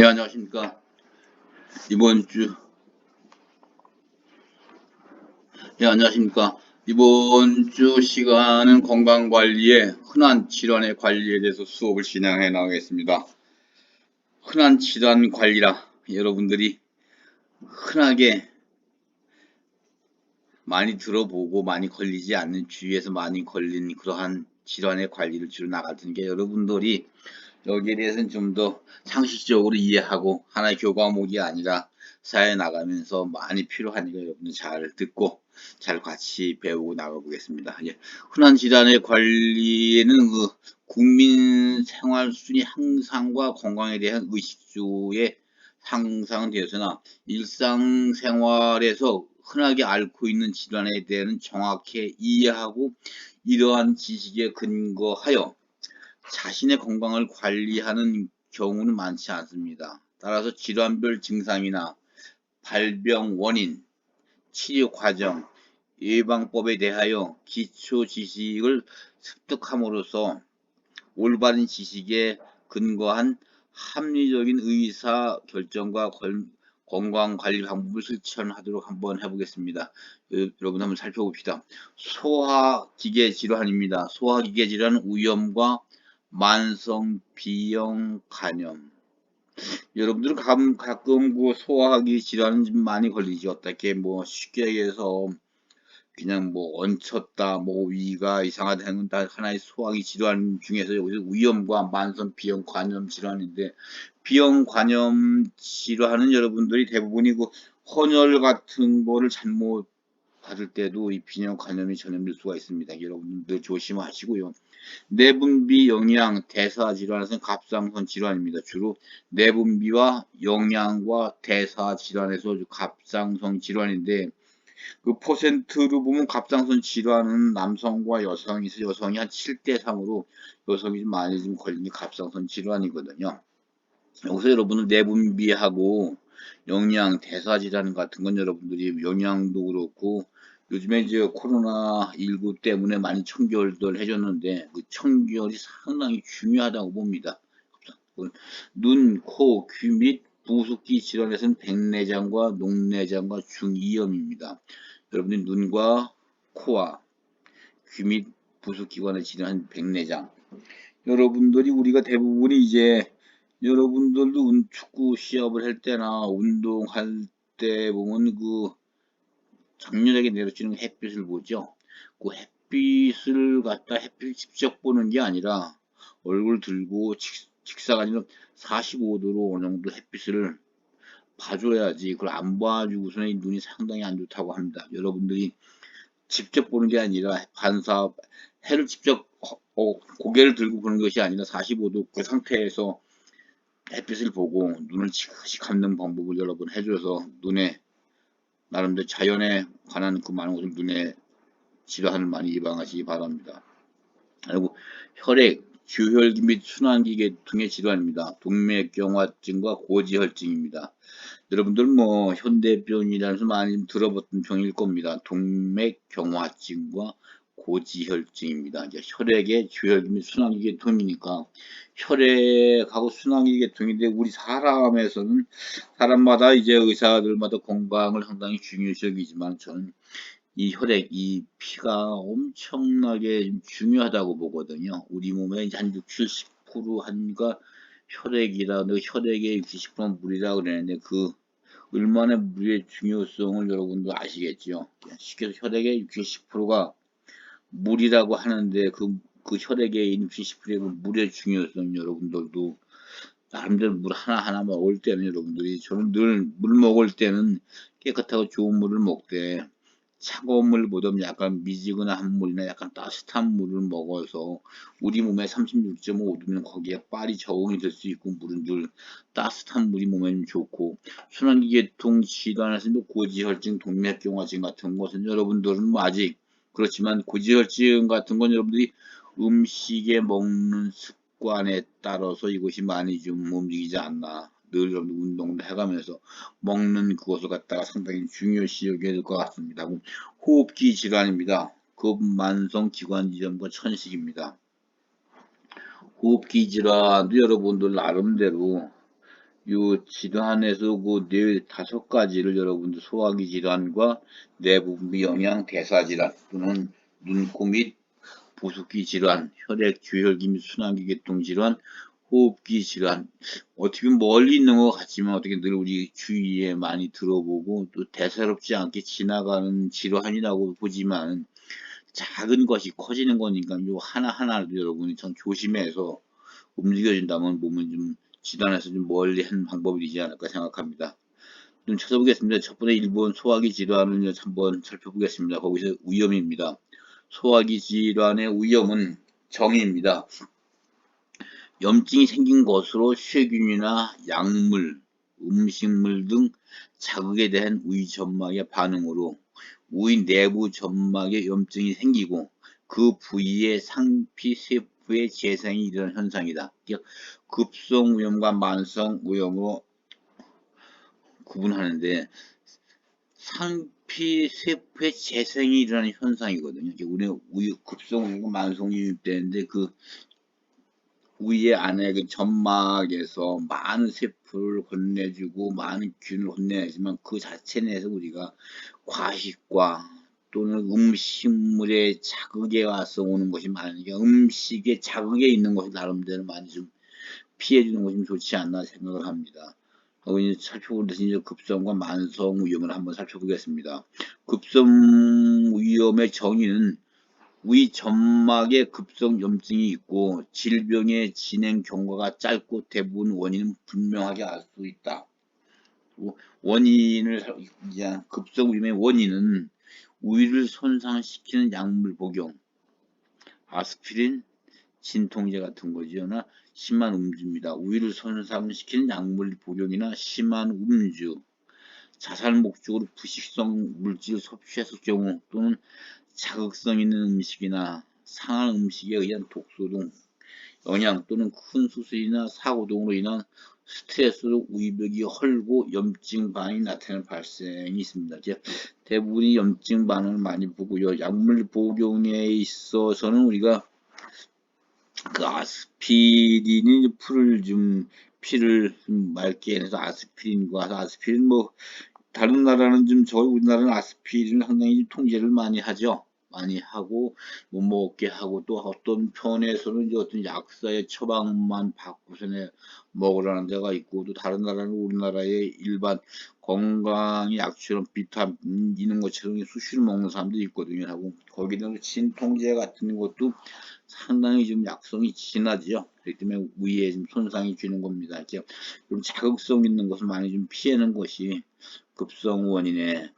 네, 안녕하십니까. 이번 주, 네, 안녕하십니까. 이번 주 시간은 건강관리의 흔한 질환의 관리에 대해서 수업을 진행해 나가겠습니다. 흔한 질환 관리라 여러분들이 흔하게 많이 들어보고 많이 걸리지 않는 주위에서 많이 걸린 그러한 질환의 관리를 주로 나갈 테니까 여러분들이 여기에 대해서는 좀 더 상식적으로 이해하고 하나의 교과목이 아니라 사회 나가면서 많이 필요하니까 여러분들 잘 듣고 잘 같이 배우고 나가보겠습니다. 예. 흔한 질환의 관리에는 그 국민 생활 수준이 향상과 건강에 대한 의식주의 향상은 되어서나 일상생활에서 흔하게 앓고 있는 질환에 대한 정확히 이해하고 이러한 지식에 근거하여 자신의 건강을 관리하는 경우는 많지 않습니다. 따라서 질환별 증상이나 발병 원인, 치료 과정, 예방법에 대하여 기초 지식을 습득함으로써 올바른 지식에 근거한 합리적인 의사 결정과 건강 관리 방법을 실천하도록 한번 해보겠습니다. 여러분 한번 살펴봅시다. 소화기계 질환입니다. 소화기계 질환은 위염과 만성 비형 간염. 여러분들은 가끔, 가끔 그 소화기 질환 좀 많이 걸리죠. 어떻게 뭐 쉽게 얘기해서 그냥 뭐 얹혔다, 뭐 위가 이상하다 하는 다 하나의 소화기 질환 중에서 여기서 위염과 만성 비형 간염 질환인데 비형 간염 질환은 여러분들이 대부분이 그 헌혈 같은 거를 잘못 받을 때도 이 비형 간염이 전염될 수가 있습니다. 여러분들 조심하시고요. 내분비 영양 대사 질환은 갑상선 질환입니다. 주로 내분비와 영양과 대사 질환에서 갑상선 질환인데 그 퍼센트로 보면 갑상선 질환은 남성과 여성이 있어 여성이 한 7대 3으로 여성이 좀 많이 좀 걸리는 게 갑상선 질환이거든요. 여기서 여러분은 내분비하고 영양 대사 질환 같은 건 여러분들이 영양도 그렇고 요즘에 이제 코로나 19 때문에 많이 청결들 해줬는데 그 청결이 상당히 중요하다고 봅니다. 눈, 코, 귀 및 부속기 질환에서는 백내장과 녹내장과 중이염입니다. 여러분들 눈과 코와 귀 및 부속기관에 질환한 백내장. 여러분들이 우리가 대부분이 이제 여러분들도 축구 시합을 할 때나 운동할 때 보면 그 장렬하게 내려지는 햇빛을 보죠. 그 햇빛을 갖다 햇빛을 직접 보는 게 아니라 얼굴 들고 직, 직사각지로 45도로 어느 정도 햇빛을 봐줘야지 그걸 안 봐주고서 는 눈이 상당히 안 좋다고 합니다. 여러분들이 직접 보는 게 아니라 반사 해를 직접 어, 고개를 들고 보는 것이 아니라 45도 그 상태에서 햇빛을 보고 눈을 지그시 감는 방법을 여러 분 해줘서 눈에 나름대로 자연에 관한 그 많은 것을 눈에 질환을 많이 예방하시기 바랍니다. 그리고 혈액, 주혈기 및 순환기계 등의 질환입니다. 동맥경화증과 고지혈증입니다. 여러분들 뭐 현대병이라면서 많이 들어봤던 병일 겁니다. 동맥경화증과 고지혈증입니다. 이제 혈액의 주혈기 및 순환기계 통이니까 혈액하고 순환기계 통인데 우리 사람에서는 사람마다 이제 의사들마다 건강을 상당히 중요시 여기지만 저는 이 혈액, 이 피가 엄청나게 중요하다고 보거든요. 우리 몸에 한 60, 70% 한가 혈액이라, 혈액의 60%는 물이라 그랬는데 그 얼마나 물의 중요성을 여러분도 아시겠죠. 쉽게 해서 혈액의 60, 70%가 물이라고 하는데 그, 그 혈액에 있는 70%의 그 물의 중요성 여러분들도 나름대로 물 하나하나 먹을 때는 여러분들이 저는 늘 물 먹을 때는 깨끗하고 좋은 물을 먹되 차가운 물보다 약간 미지근한 물이나 약간 따뜻한 물을 먹어서 우리 몸에 36.5도면 거기에 빨리 적응이 될 수 있고 물은 늘 따뜻한 물이 몸에 좋고 순환기계통 질환에서 고지혈증, 동맥경화증 같은 것은 여러분들은 뭐 아직 그렇지만 고지혈증 같은 건 여러분들이 음식에 먹는 습관에 따라서 이것이 많이 좀 움직이지 않나 늘 여러분 운동도 해가면서 먹는 그것을 갖다가 상당히 중요시 여겨야 될 것 같습니다. 호흡기 질환입니다. 급만성 기관지염과 천식입니다. 호흡기 질환도 여러분들 나름대로 요 질환에서 그네 다섯 가지를 여러분들 소화기 질환과 내부분비 영양 대사 질환 또는 눈코 및 보습기 질환, 혈액 주혈기 및 순환기 계통 질환, 호흡기 질환 어떻게 멀리 있는 것 같지만 어떻게 늘 우리 주위에 많이 들어보고 또 대사롭지 않게 지나가는 질환이라고 보지만 작은 것이 커지는 거니까 요 하나하나를 여러분이 참 조심해서 움직여준다면 몸은 좀 질환에서 좀 멀리 하는 방법이 되지 않을까 생각합니다. 좀 찾아보겠습니다. 첫 번째 일본 소화기 질환을 한번 살펴보겠습니다. 거기서 위험입니다. 소화기 질환의 위험은 정의입니다. 염증이 생긴 것으로 세균이나 약물, 음식물 등 자극에 대한 우위 점막의 반응으로 우위 내부 점막에 염증이 생기고 그 부위에 상피 세포 의 재생이 일어나는 현상이다. 급성 위염과 만성 위염으로 구분하는데 상피 세포의 재생이 일어나는 현상이거든요. 우리 우유 급성 위염과 만성 때인데 그 우리 안에 그 점막에서 많은 세포를 건네주고 많은 균을 건네지만 그 자체 내에서 우리가 과식과 또는 음식물의 자극에 와서 오는 것이 많으니까 음식의 자극에 있는 것이 나름대로 많이 좀 피해주는 것이 좀 좋지 않나 생각을 합니다. 하고 이제 살펴보듯이 이제 급성과 만성 위험을 한번 살펴보겠습니다. 급성 위험의 정의는 위 점막에 급성 염증이 있고 질병의 진행 경과가 짧고 대부분 원인은 분명하게 알 수 있다. 원인을 급성 위험의 원인은 우위를 손상시키는 약물 복용, 아스피린, 진통제 같은 거지나 심한 음주입니다. 우위를 손상시키는 약물 복용이나 심한 음주, 자살 목적으로 부식성 물질을 섭취했을 경우 또는 자극성 있는 음식이나 상한 음식에 의한 독소 등 영양 또는 큰 수술이나 사고 등으로 인한 스트레스로 우이벽이 헐고 염증 반응이 나타나는 발생이 있습니다. 대부분이 염증 반응을 많이 보고요. 약물 복용에 있어서는 우리가 그 아스피린이 풀을 좀 피를 좀 맑게 해서 아스피린과 아스피린 뭐 다른 나라는 좀 저희 우리나라는 아스피린을 상당히 통제를 많이 하죠. 많이 하고 못 먹게 하고 또 어떤 편에서는 이제 어떤 약사의 처방만 받고서는 먹으라는 데가 있고 또 다른 나라는 우리나라의 일반 건강 약처럼 비타민 이런 것처럼 수시로 먹는 사람도 있거든요. 하고 거기는 진통제 같은 것도 상당히 좀 약성이 진하지요. 그렇기 때문에 위에 좀 손상이 주는 겁니다. 좀 자극성 있는 것을 많이 좀 피하는 것이 급성 원인에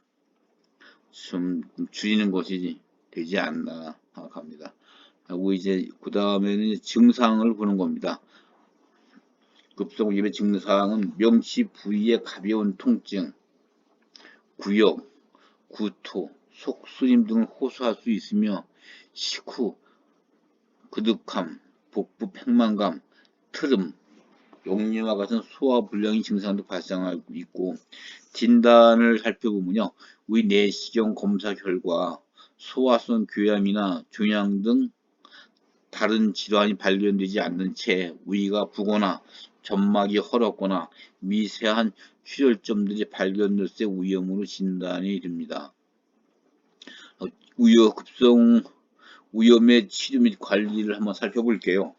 좀 줄이는 것이 되지 않나 생각합니다. 하고 이제 그 다음에는 증상을 보는 겁니다. 급성기의 증상은 명치 부위의 가벼운 통증, 구역, 구토, 속쓰림 등을 호소할 수 있으며 식후, 그득함, 복부 팽만감, 트름, 용리와 같은 소화불량의 증상도 발생하고 있고 진단을 살펴보면요. 위 내시경 검사 결과 소화성 교양이나 종양 등 다른 질환이 발견되지 않는 채 위가 부거나 점막이 헐었거나 미세한 출혈점들이 발견될 때 위험으로 진단이 됩니다. 위험 급성 위험의 치료 및 관리를 한번 살펴볼게요.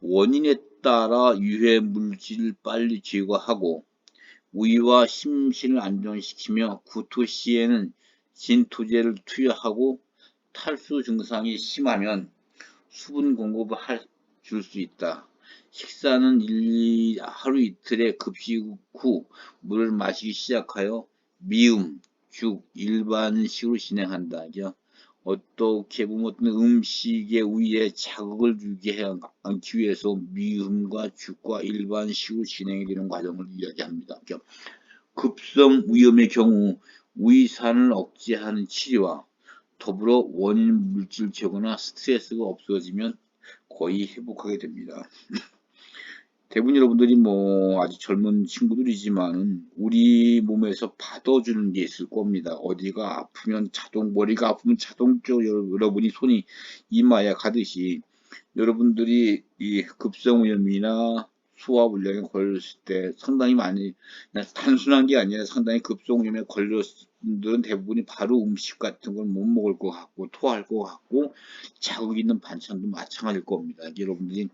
원인에 따라 유해 물질을 빨리 제거하고 위와 심신을 안정시키며 구토 시에는 진토제를 투여하고 탈수 증상이 심하면 수분 공급을 줄 수 있다. 식사는 일, 하루 이틀의 급식 후 물을 마시기 시작하여 미음, 죽, 일반식으로 진행한다. 어떻게 보면 어떤 음식의 위에 자극을 주게 하기 위해서 미음과 죽과 일반식으로 진행이 되는 과정을 이야기합니다. 급성 위험의 경우 위산을 억제하는 치료와 더불어 원인 물질 제거나 스트레스가 없어지면 거의 회복하게 됩니다. 대부분 여러분들이 뭐 아직 젊은 친구들이지만은 우리 몸에서 받아주는 게 있을 겁니다. 어디가 아프면 자동 머리가 아프면 자동적으로 여러분이 손이 이마에 가듯이 여러분들이 이 급성염이나 소화 불량에 걸렸을 때 상당히 많이 단순한 게 아니라 상당히 급성염에 걸렸을 분들은 대부분이 바로 음식 같은 걸 못 먹을 것 같고 토할 것 같고 자극 있는 반찬도 마찬가지일 겁니다. 여러분들이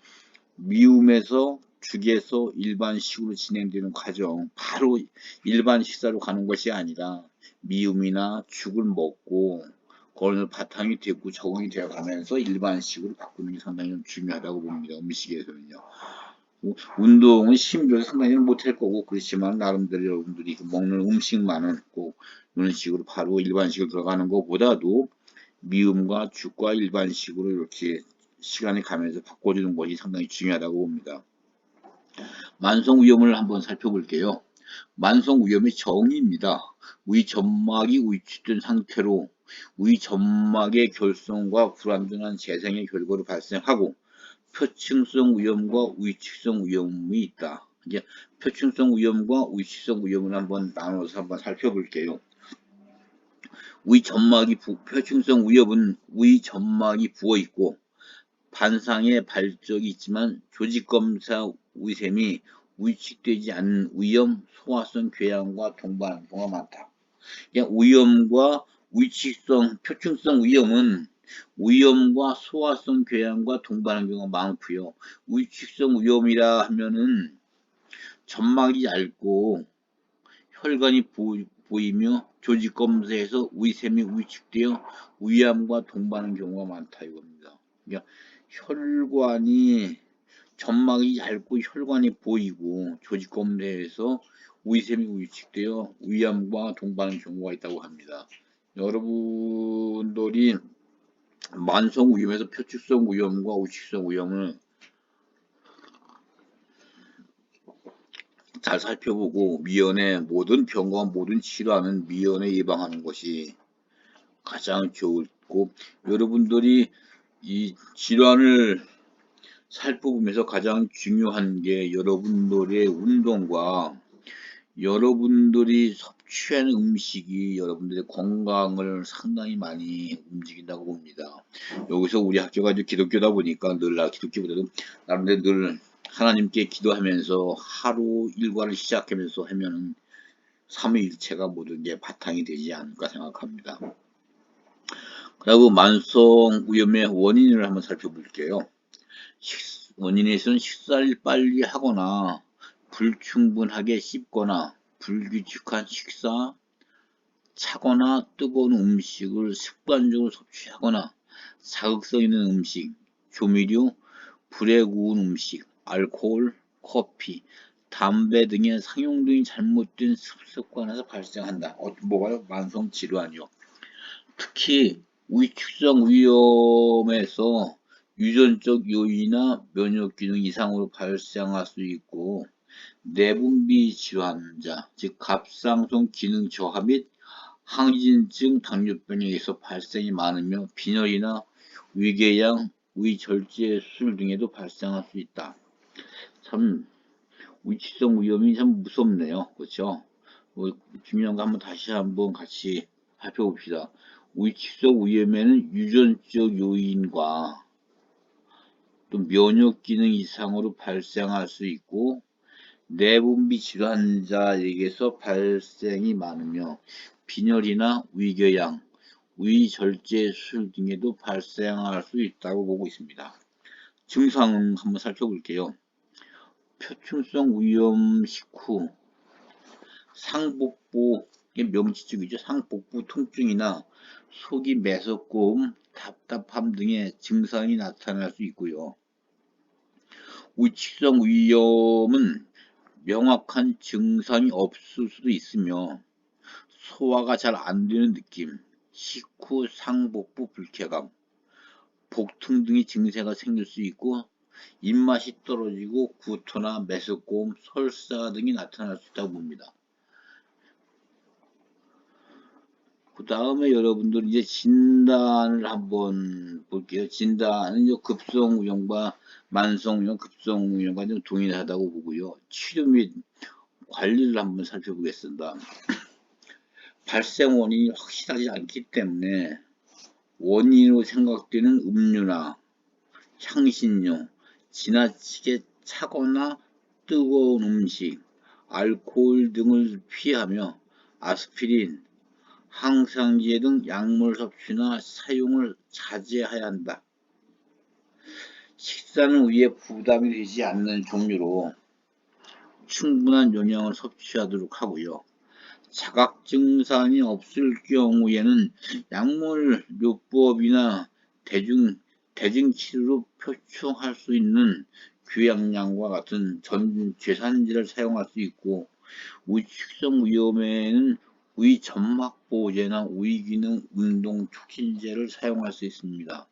미움에서 죽에서 일반식으로 진행되는 과정 바로 일반 식사로 가는 것이 아니라 미움이나 죽을 먹고 그걸 바탕이 되고 적응이 되어 가면서 일반식으로 바꾸는 게 상당히 좀 중요하다고 봅니다. 음식에서는요. 우- 운동은 힘들어서 상당히 못할 거고 그렇지만 나름대로 여러분들이 그 먹는 음식만은 꼭 이런 식으로 바로 일반식으로 들어가는 것보다도 미움과 죽과 일반식으로 이렇게 시간이 가면서 바꿔주는 것이 상당히 중요하다고 봅니다. 만성 위염을 한번 살펴볼게요. 만성 위염의 정의입니다. 위 점막이 위축된 상태로 위 점막의 결성과 불완전한 재생의 결과로 발생하고 표층성 위염과 위축성 위염이 있다. 이제 표층성 위염과 위축성 위염을 한번 나눠서 한번 살펴볼게요. 위 점막이 부, 표층성 위염은 위 점막이 부어 있고 반상의 발적이 있지만 조직 검사 위샘이 위축되지 않는 위염, 소화성 궤양과 동반 경우가 많다. 위염과 위축성, 표층성 위염은 위염과 소화성 궤양과 동반하는 경우가 많고요. 위축성 위염이라 하면은 점막이 얇고 혈관이 보, 보이며 조직 검사에서 위샘이 위축되어 위암과 동반하는 경우가 많다 이겁니다. 그러니까 혈관이 점막이 얇고 혈관이 보이고 조직 검사에서 위샘이 위축되어 위암과 동반하는 경우가 있다고 합니다. 여러분들이 만성 위염에서 표축성 위염과 우측성 위염을 잘 살펴보고 미연의 모든 병과 모든 치료하는 미연에 예방하는 것이 가장 좋고 여러분들이 이 질환을 살펴보면서 가장 중요한 게 여러분들의 운동과 여러분들이 섭 취하는 음식이 여러분들의 건강을 상당히 많이 움직인다고 봅니다. 여기서 우리 학교가 이제 기독교다 보니까 늘 나 기독교보다도 나름대로 늘 하나님께 기도하면서 하루 일과를 시작하면서 하면은 삼위일체가 모든 게 바탕이 되지 않을까 생각합니다. 그리고 만성 위염의 원인을 한번 살펴볼게요. 식- 원인에서는 식사를 빨리 하거나 불충분하게 씹거나 불규칙한 식사, 차거나 뜨거운 음식을 습관적으로 섭취하거나 자극성 있는 음식, 조미료, 불에 구운 음식, 알코올, 커피, 담배 등의 상용 등이 잘못된 습습관에서 발생한다. 어, 뭐가요? 만성 질환이요. 특히 위축성 위염에서 유전적 요인이나 면역 기능 이상으로 발생할 수 있고 내분비 질환자, 즉 갑상선 기능 저하 및 항진증 당뇨병에 의해서 발생이 많으며 빈혈이나 위궤양, 위절제 수술 등에도 발생할 수 있다. 참 위치성 위험이 참 무섭네요. 그렇죠? 뭐 중요한 거 한번 다시 한번 같이 살펴봅시다. 위치성 위험에는 유전적 요인과 또 면역 기능 이상으로 발생할 수 있고 내분비 질환자에게서 발생이 많으며 빈혈이나 위궤양, 위절제 수술 등에도 발생할 수 있다고 보고 있습니다. 증상은 한번 살펴볼게요. 표층성 위염 식후 상복부 명치증이죠. 상복부 통증이나 속이 매섭고 답답함 등의 증상이 나타날 수 있고요. 우측성 위염은 명확한 증상이 없을 수도 있으며 소화가 잘 안 되는 느낌, 식후 상복부 불쾌감, 복통 등의 증세가 생길 수 있고 입맛이 떨어지고 구토나 메스꺼움, 설사 등이 나타날 수 있다고 봅니다. 그 다음에 여러분들 이제 진단을 한번 볼게요. 진단은 이제 급성우염과 만성우염, 급성우염과 좀 동일하다고 보고요. 치료 및 관리를 한번 살펴보겠습니다. 발생 원인이 확실하지 않기 때문에 원인으로 생각되는 음료나 향신료, 지나치게 차거나 뜨거운 음식, 알코올 등을 피하며 아스피린, 항상제 등 약물 섭취나 사용을 자제해야 한다. 식사는 위에 부담이 되지 않는 종류로 충분한 영양을 섭취하도록 하고요. 자각 증상이 없을 경우에는 약물 요법이나 대중 대증 치료로 표충할 수 있는 규약량과 같은 전 제산제를 사용할 수 있고 우식성 위험에는 위 점막 보호제나 위 기능 운동 촉진제를 사용할 수 있습니다.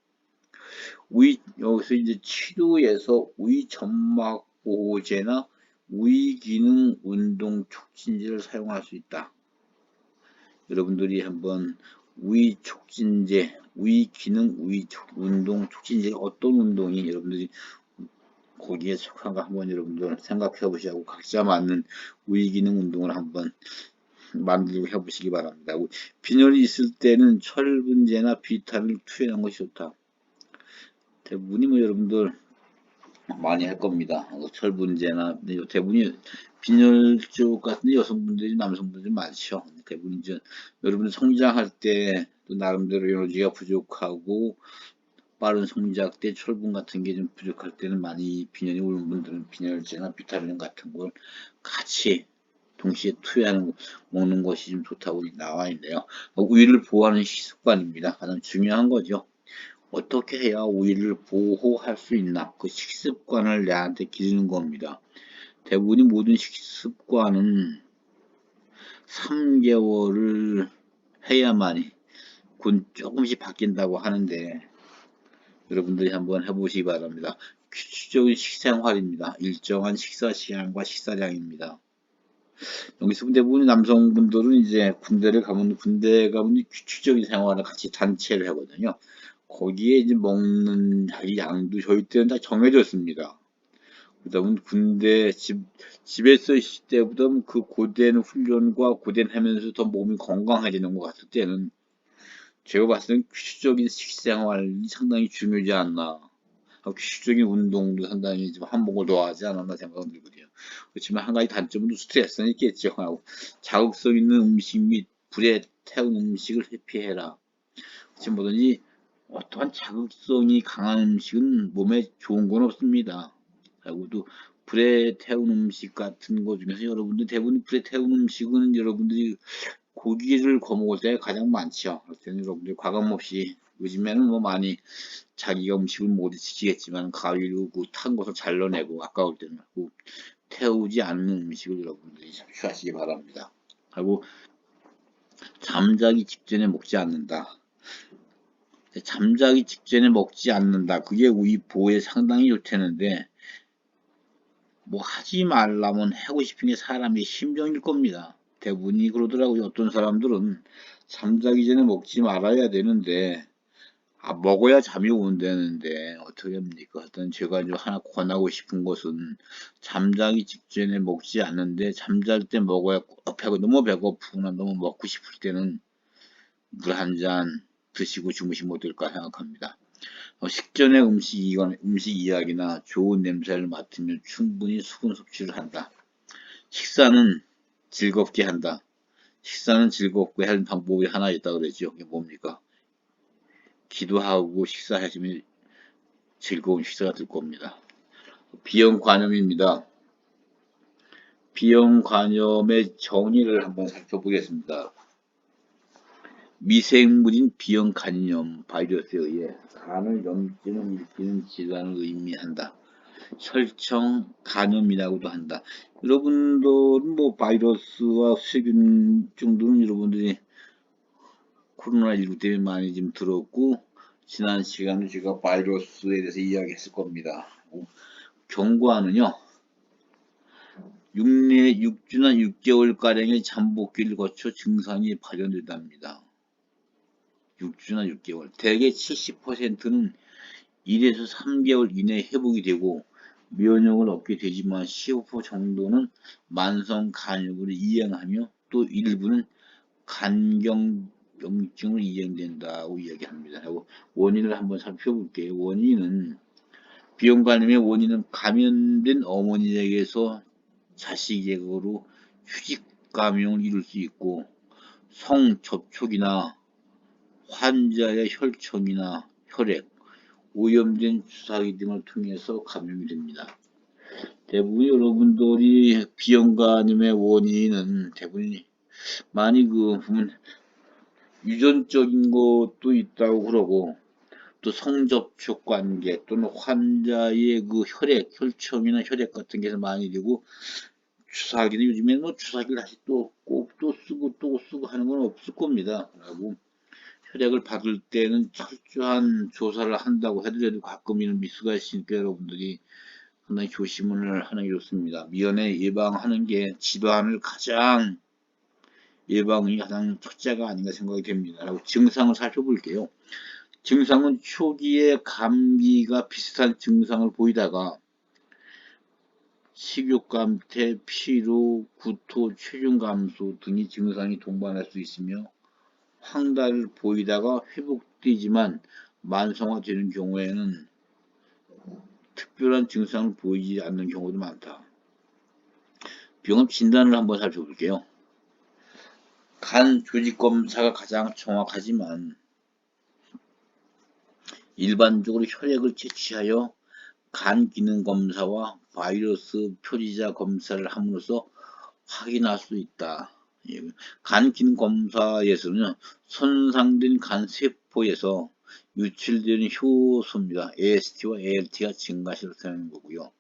위 여기서 이제 치료에서 위 점막 보호제나 위 기능 운동 촉진제를 사용할 수 있다. 여러분들이 한번 위 촉진제, 위 기능, 위 운동 촉진제 어떤 운동이 여러분들이 거기에 속한가 한번 여러분들 생각해 보시고 각자 맞는 위 기능 운동을 한번 만들고 해보시기 바랍니다. 빈혈이 있을 때는 철분제나 비타민을 투여한 것이 좋다. 대부분이 뭐 여러분들 많이 할 겁니다. 어, 철분제나 대부분이 빈혈 쪽 같은 여성분들이 남성분들이 많죠. 대부분 이제 여러분 성장할 때또 나름대로 에너지가 부족하고 빠른 성장 때 철분 같은 게 좀 부족할 때는 많이 빈혈이 오는 분들은 빈혈제나 비타민 같은 걸 같이 동시에 투여하는 먹는 것이 좀 좋다고 나와 있네요. 우위를 보호하는 식습관입니다. 가장 중요한 거죠. 어떻게 해야 우위를 보호할 수 있나 그 식습관을 내한테 기르는 겁니다. 대부분이 모든 식습관은 3개월을 해야만이 군 조금씩 바뀐다고 하는데 여러분들이 한번 해보시기 바랍니다. 규칙적인 식생활입니다. 일정한 식사 시간과 식사량입니다. 여기서 대부분 남성분들은 이제 군대를 가면 군대 가면 규칙적인 생활을 같이 단체를 하거든요. 거기에 이제 먹는 양도 저희 때는 다 정해졌습니다. 그다음은 군대 집 집에서 있을 때보다 그 고된 훈련과 고된 하면서 더 몸이 건강해지는 것 같을 때는 제가 봤을 때는 규칙적인 식생활이 상당히 중요하지 않나. 규칙적인 운동도 상당히 좀 한몫을 더 하지 않았나 생각은 들거든요. 그렇지만 한 가지 단점은 스트레스는 있겠죠. 자극성 있는 음식 및 불에 태운 음식을 회피해라. 지금 뭐든지 어떠한 자극성이 강한 음식은 몸에 좋은 건 없습니다. 그리고도 불에 태운 음식 같은 것 중에서 여러분들 대부분 불에 태운 음식은 여러분들이 고기를 거먹을 때 가장 많죠. 그래서 여러분들 과감 없이 요즘에는 뭐 많이 자기가 음식을 못 지키겠지만 가위로 그 탄 것을 잘라내고 아까울 때는 그 태우지 않는 음식을 여러분들이 취하시기 바랍니다. 그리고 잠자기 직전에 먹지 않는다. 잠자기 직전에 먹지 않는다. 그게 우리 보호에 상당히 좋다는데 뭐 하지 말라면 하고 싶은 게 사람의 심정일 겁니다. 대부분이 그러더라고요. 어떤 사람들은 잠자기 전에 먹지 말아야 되는데 아, 먹어야 잠이 온다는데 어떻게 합니까? 하여튼 제가 이제 하나 권하고 싶은 것은 잠자기 직전에 먹지 않는데 잠잘 때 먹어야 꼭 배고 너무 배고프거나 너무 먹고 싶을 때는 물 한 잔 드시고 주무시면 어떨까 생각합니다. 어, 식전에 음식, 이건 음식 이야기나 좋은 냄새를 맡으면 충분히 수분 섭취를 한다. 식사는 즐겁게 한다. 식사는 즐겁게 하는 방법이 하나 있다고 그랬죠. 그게 뭡니까? 기도하고 식사하시면 즐거운 식사가 될 겁니다. 비형 관염입니다. 비형 관염의 정의를 한번 살펴보겠습니다. 미생물인 비형 간염 바이러스에 의해 간을 염증을 일으키는 질환을 의미한다. 혈청 간염이라고도 한다. 여러분들은 뭐 바이러스와 세균 정도는 여러분들이 코로나19 때문에 많이 좀 들었고 지난 시간에 제가 바이러스에 대해서 이야기했을 겁니다. 경과는요. 6내 6주나 6개월가량의 잠복기를 거쳐 증상이 발현된답니다. 6주나 6개월. 대개 70%는 1에서 3개월 이내에 회복이 되고 면역을 얻게 되지만 15% 정도는 만성 간염으로 이행하며 또 일부는 간경 병증으로 이행된다고 이야기합니다. 그리고 원인을 한번 살펴볼게요. 원인은 비형 간염의 원인은 감염된 어머니에게서 자식에게로 휴직 감염을 이룰 수 있고 성 접촉이나 환자의 혈청이나 혈액, 오염된 주사기 등을 통해서 감염이 됩니다. 대부분 여러분들이 비형간염의 원인은 대부분 많이 그 보면 유전적인 것도 있다고 그러고 또 성접촉 관계 또는 환자의 그 혈액, 혈청이나 혈액 같은 게서 많이 되고 주사기는 요즘에는 뭐 주사기를 다시 또 꼭 또 쓰고 또 쓰고 하는 건 없을 겁니다. 라고 혈액을 받을 때는 철저한 조사를 한다고 해도 가끔 이런 미수가 있으니까 여러분들이 상당히 조심을 하는 게 좋습니다. 미연에 예방하는 게 질환을 가장 예방이 가장 첫째가 아닌가 생각이 됩니다. 라고 증상을 살펴볼게요. 증상은 초기에 감기가 비슷한 증상을 보이다가 식욕 감퇴, 피로, 구토, 체중 감소 등이 증상이 동반할 수 있으며 황달을 보이다가 회복되지만 만성화되는 경우에는 특별한 증상을 보이지 않는 경우도 많다. 병원 진단을 한번 살펴볼게요. 간 조직 검사가 가장 정확하지만 일반적으로 혈액을 채취하여 간 기능 검사와 바이러스 표지자 검사를 함으로써 확인할 수 있다. 예, 간 기능 검사에서는 손상된 간 세포에서 유출되는 효소입니다. AST와 ALT가 증가시로 되는 거고요.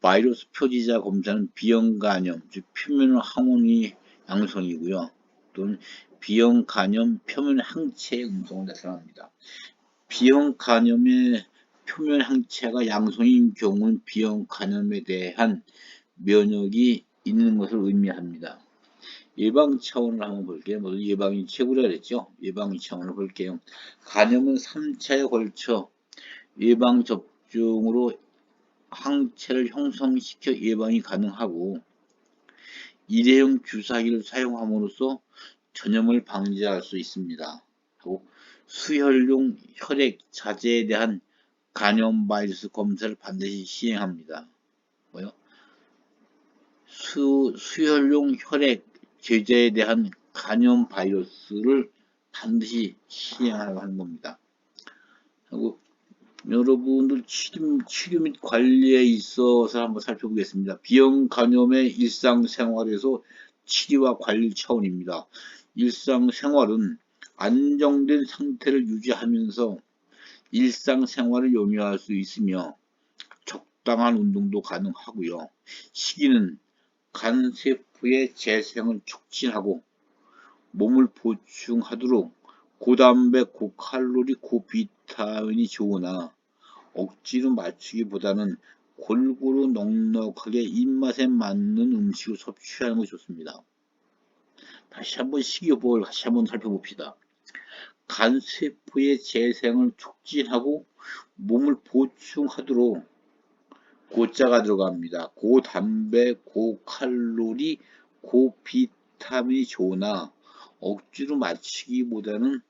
바이러스 표지자 검사는 비형 간염, 즉 표면 항원이 양성이고요. 또는 비형 간염 표면 항체의 음성을 나타납니다. 비형 간염의 표면 항체가 양성인 경우는 비형 간염에 대한 면역이 있는 것을 의미합니다. 예방 차원을 한번 볼게요. 모두 예방이 최고라 그랬죠. 예방 차원을 볼게요. 간염은 3차에 걸쳐 예방 접종으로 항체를 형성시켜 예방이 가능하고 일회용 주사기를 사용함으로써 전염을 방지할 수 있습니다. 하고 수혈용 혈액 자제에 대한 간염 바이러스 검사를 반드시 시행합니다. 뭐요? 수, 수혈용 혈액 제재에 대한 간염 바이러스를 반드시 시행하라고 하는 겁니다. 하고 여러분들 치료, 치료 및 관리에 있어서 한번 살펴보겠습니다. 비형 간염의 일상생활에서 치료와 관리 차원입니다. 일상생활은 안정된 상태를 유지하면서 일상생활을 용이할 수 있으며 적당한 운동도 가능하고요. 시기는 간세포의 재생을 촉진하고 몸을 보충하도록 고단백, 고칼로리, 고비 타민이 좋으나 억지로 맞추기보다는 골고루 넉넉하게 입맛에 맞는 음식을 섭취하는 것이 좋습니다. 다시 한번 식이요법을 다시 한번 살펴봅시다. 간세포의 재생을 촉진하고 몸을 보충하도록 고자가 들어갑니다. 고단백, 고칼로리, 고비타민이 좋으나 억지로 맞추기보다는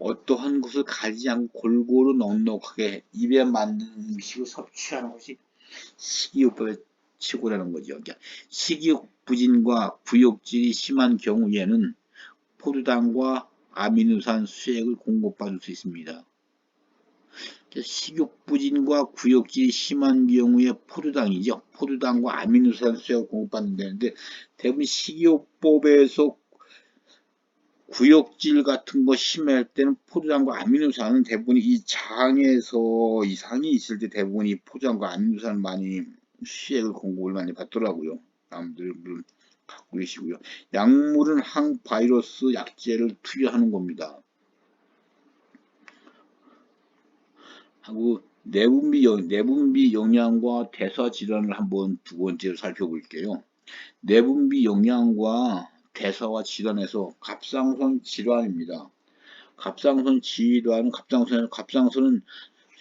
어떠한 것을 가지 않고 골고루 넉넉하게 입에 맞는 음식을 섭취하는 것이 식이요법의 최고라는 거죠. 그러니까 식이욕 부진과 구역질이 심한 경우에는 포도당과 아미노산 수액을 공급받을 수 있습니다. 식욕 부진과 구역질이 심한 경우에 포도당이죠. 포도당과 아미노산 수액을 공급받는다는데 대부분 식이요법에서 구역질 같은 거 심할 때는 포도당과 아미노산은 대부분 이 장에서 이상이 있을 때 대부분 이 포도당과 아미노산을 많이 수액을 공급을 많이 받더라고요. 남들 물 갖고 계시고요. 약물은 항바이러스 약제를 투여하는 겁니다. 하고 내분비, 내분비 영양과 대사 질환을 한번 두 번째로 살펴볼게요. 내분비 영양과 대사와 질환에서 갑상선 질환입니다. 갑상선 질환은 갑상선 갑상선은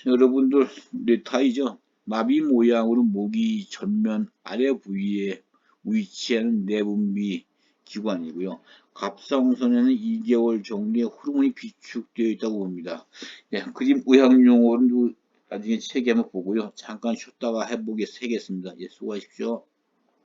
여러분들 뇌타이죠. 마비 모양으로 목이 전면 아래 부위에 위치하는 내분비 기관이고요. 갑상선에는 2개월 정도의 호르몬이 비축되어 있다고 봅니다. 네, 그림 의학 용어는 나중에 책에 한번 보고요. 잠깐 쉬었다가 해보겠습니다. 예, 수고하십시오.